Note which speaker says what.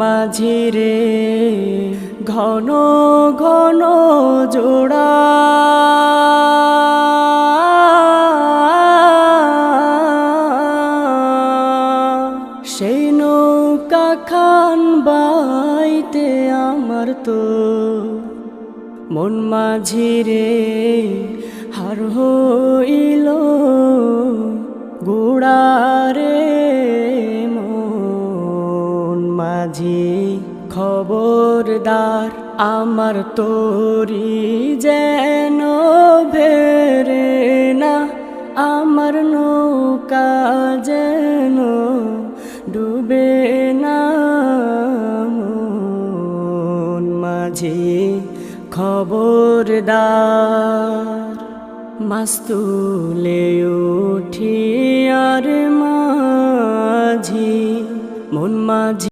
Speaker 1: মাঝি রে, ঘন ঘন জোড়া। সেই নৌকা খান বাইতে আমার তো মন মাঝি রে, হার হইল গুড়ারে মন মাঝি খবরদার, আমার তোরি যেন ভেরে না, আমার নৌকা যেন ডুবে না। মাঝি খবরদার, মাস্তুলে উঠি আর মাঝি, মন মাঝি